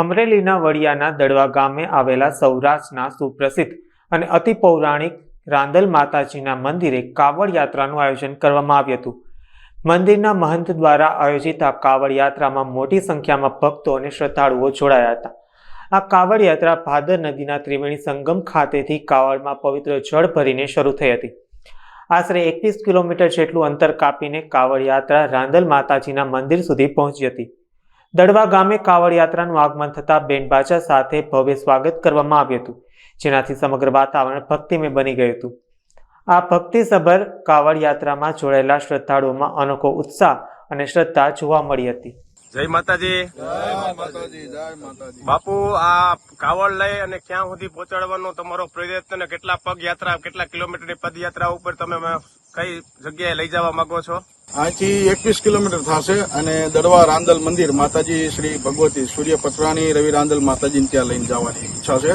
અમરેલીના વડિયાના દડવા ગામે આવેલા સૌરાષ્ટ્રના સુપ્રસિદ્ધ અને અતિ પૌરાણિક રાંદલ માતાજીના મંદિરે કાવડ યાત્રાનું આયોજન કરવામાં આવ્યું હતું. મંદિરના મહંત દ્વારા આયોજિત આ કાવડ યાત્રામાં મોટી સંખ્યામાં ભક્તો અને શ્રદ્ધાળુઓ જોડાયા હતા. આ કાવડ યાત્રા ભાદર નદીના ત્રિવેણી સંગમ ખાતેથી કાવડમાં પવિત્ર જળ ભરીને શરૂ થઈ હતી. આશરે એકવીસ કિલોમીટર જેટલું અંતર કાપીને કાવડ યાત્રા રાંદલ માતાજીના મંદિર સુધી પહોંચી હતી. દડવા ગામે કાવડ યાત્રાનું આગમન થતાં બેન્ડબાજા સાથે ભવ્ય સ્વાગત કરવામાં આવ્યું હતું, જેનાથી સમગ્ર વાતાવરણ ભક્તિમય બની ગયું હતું. આ ભક્તિસભર કાવડ યાત્રામાં જોડાયેલા શ્રદ્ધાળુઓમાં અનોખો ઉત્સાહ અને શ્રદ્ધા જોવા મળી હતી. જય માતાજી. બાપુ, આ કાવડ લઈ અને ક્યાં સુધી પહોંચાડવાનો તમારો પ્રયત્ન કેટલા પગ યાત્રા કેટલા કિલોમીટરની પદયાત્રા ઉપર તમે કઈ જગ્યાએ લઈ જવા માંગો છો? અહીંથી એકવીસ કિલોમીટર થશે અને દડવા રાંદલ મંદિર માતાજી શ્રી ભગવતી સૂર્ય પતરાણી રવિ રાંદલ માતાજીને ત્યાં લઈને જવાની ઈચ્છા છે.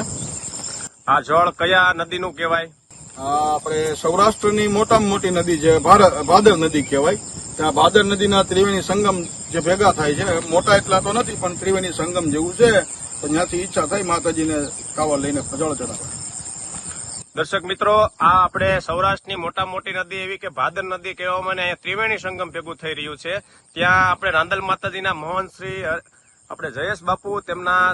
આ જળ કયા નદીનું કહેવાય? આપણે સૌરાષ્ટ્રની મોટામાં મોટી નદી છે ભાદર નદી કહેવાય. ત્યાં ભાદર નદીના ત્રિવેણી સંગમ જે ભેગા થાય છે મોટા એટલા તો નથી પણ ત્રિવેણી સંગમ જેવું છે તો ત્યાંથી ઈચ્છા થાય માતાજીને કાવા લઈને જળ ચડાવવા દર્શક મિત્રો, આ આપણે સૌરાષ્ટ્રની મોટા મોટી નદી એવી કે ભાદર નદી કહેવામાં અહીંયા ત્રિવેણી સંગમ ભેગું થઈ રહ્યું છે. ત્યાં આપણે રાંદલ માતાજીના મોહન શ્રી આપણે જયેશ બાપુ તેમના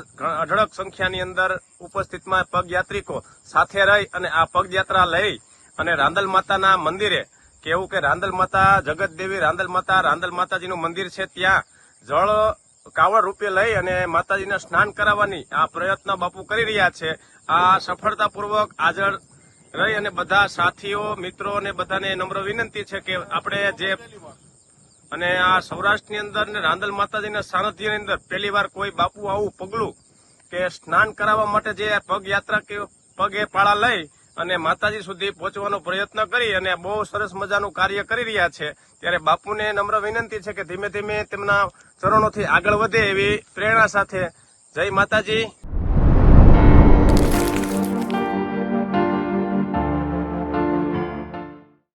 અઢળક સંખ્યાની અંદર ઉપસ્થિતમાં પગયાત્રિકો સાથે રહી અને આ પગયાત્રા લઈ અને રાંદલ માતાના મંદિરે, કેવું કે રાંદલ માતા, જગત દેવી રાંદલ માતા, રાંદલ માતાજીનું મંદિર છે ત્યાં, જળ કાવડ રૂપે લઈ અને માતાજીને સ્નાન કરાવવાની આ પ્રયત્ન બાપુ કરી રહ્યા છે. આ સફળતાપૂર્વક હાજર રહી અને બધા સાથીઓ, મિત્રો અને બધાને નમ્ર વિનંતી છે કે આપણે જે અને આ સૌરાષ્ટ્રની અંદર ને રાંદલ માતાજીના સાનિધ્યની અંદર પહેલી વાર કોઈ બાપુ આવું પગલું કે સ્નાન કરાવવા માટે જે પગયાત્રા કે પગે પાળા લઈ અને માતાજી સુધી પહોંચવાનો પ્રયત્ન કરી અને બહુ સરસ મજાનું કાર્ય કરી રહ્યા છે, ત્યારે બાપુને નમ્ર વિનંતી છે કે ધીમે ધીમે તેમના ચરણોથી આગળ વધે એવી પ્રેરણા સાથે જય માતાજી.